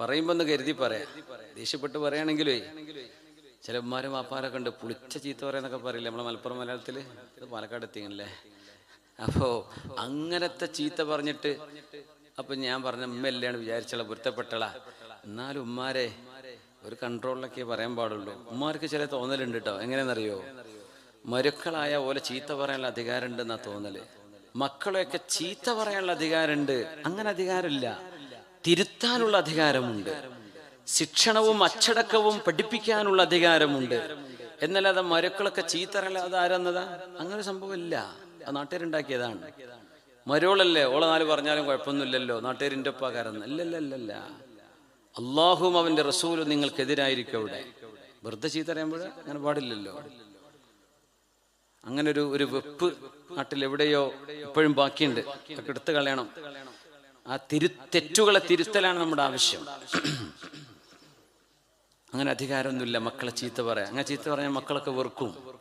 പറയുമ്പോ ഒന്ന് കരുതി പറയാം. ദേഷ്യപ്പെട്ട് പറയുകയാണെങ്കിലേ ചില ഉമ്മാരും വാപ്പാരൊക്കെ ഉണ്ട്. പുളിച്ച ചീത്ത പറയാന്നൊക്കെ പറയില്ല നമ്മളെ മലപ്പുറം മലയാളത്തിൽ? ഇത് പാലക്കാട് എത്തിയല്ലേ? അപ്പോ അങ്ങനത്തെ ചീത്ത പറഞ്ഞിട്ട് അപ്പൊ ഞാൻ പറഞ്ഞ ഉമ്മയല്ലാണ് വിചാരിച്ചള പൊരുത്തപ്പെട്ടള. എന്നാലും ഉമ്മാരെ ഒരു കൺട്രോളിലൊക്കെ പറയാൻ പാടുള്ളൂ. ഉമ്മാർക്ക് ചില തോന്നലുണ്ട് കേട്ടോ എങ്ങനെയെന്നറിയോ മരുക്കളായ പോലെ ചീത്ത പറയാനുള്ള അധികാരമുണ്ട് എന്നാ തോന്നൽ. മക്കളെയൊക്കെ ചീത്ത പറയാനുള്ള അധികാരമുണ്ട്. അങ്ങനെ അധികാരമില്ല. തിരുത്താനുള്ള അധികാരമുണ്ട്. ശിക്ഷണവും അച്ചടക്കവും പഠിപ്പിക്കാനുള്ള അധികാരമുണ്ട്. എന്നല്ലാതെ മരുക്കളൊക്കെ ചീത്ത പറയല അത് ആരെന്നതാ? അങ്ങനെ സംഭവമില്ല. ആ നാട്ടുകാരുണ്ടാക്കിയതാണ്. മരോളല്ലേ ഓളെ നാല് പറഞ്ഞാലും കുഴപ്പമൊന്നുമില്ലല്ലോ? നാട്ടുകാരിന്റെ ഒപ്പക്കാരെന്ന് അല്ലല്ലല്ല അള്ളാഹും അവന്റെ റസൂലും നിങ്ങൾക്കെതിരായിരിക്കും അവിടെ. വെറുതെ ചീത്ത അറിയുമ്പോൾ അങ്ങനെ പാടില്ലല്ലോ. അങ്ങനെ ഒരു ഒരു വെപ്പ് നാട്ടിൽ എവിടെയോ ഇപ്പോഴും ബാക്കിയുണ്ട്. എടുത്തു കളയണം. ആ തിരു തെറ്റുകളെ തിരുത്തലാണ് നമ്മുടെ ആവശ്യം. അങ്ങനെ അധികാരമൊന്നുമില്ല. മക്കളെ ചീത്ത പറയാം. അങ്ങനെ ചീത്ത പറയാൻ മക്കളൊക്കെ വെറുക്കും.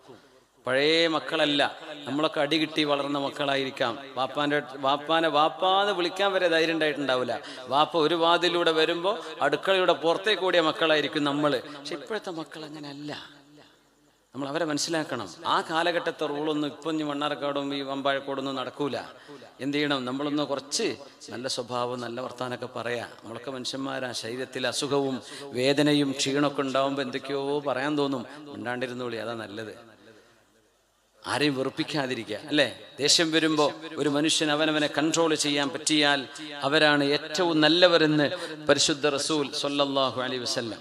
പഴയ മക്കളല്ല. നമ്മളൊക്കെ അടി കിട്ടി വളർന്ന മക്കളായിരിക്കാം. വാപ്പാന്റെ വാപ്പാനെ വാപ്പാന്ന് വിളിക്കാൻ വരെ ധൈര്യം ഉണ്ടായിട്ടുണ്ടാവില്ല. വാപ്പ ഒരു വാതിലൂടെ വരുമ്പോൾ അടുക്കളയുടെ പുറത്തേക്ക് കൂടിയ മക്കളായിരിക്കും നമ്മൾ. പക്ഷെ ഇപ്പോഴത്തെ മക്കൾ അങ്ങനെയല്ല. നമ്മൾ അവരെ മനസ്സിലാക്കണം. ആ കാലഘട്ടത്തെ റൂളൊന്നും ഇപ്പം ഇനി മണ്ണാർക്കാടും ഈ വമ്പാഴക്കോടൊന്നും നടക്കൂല. എന്ത് ചെയ്യണം? നമ്മളൊന്ന് കുറച്ച് നല്ല സ്വഭാവം നല്ല വർത്താനൊക്കെ പറയാം. നമ്മളൊക്കെ മനുഷ്യന്മാരാ. ശരീരത്തിൽ അസുഖവും വേദനയും ക്ഷീണമൊക്കെ ഉണ്ടാവുമ്പോൾ എന്തൊക്കെയോ പറയാൻ തോന്നും. ഉണ്ടാണ്ടിരുന്നോളി അതാ നല്ലത്. ആരെയും വെറുപ്പിക്കാതിരിക്കുക അല്ലേ? ദേഷ്യം വരുമ്പോൾ ഒരു മനുഷ്യൻ അവനവനെ കൺട്രോൾ ചെയ്യാൻ പറ്റിയാൽ അവരാണ് ഏറ്റവും നല്ലവരെന്ന് പരിശുദ്ധ റസൂൽ സൊല്ലാഹു അലൈഹി വസല്ലം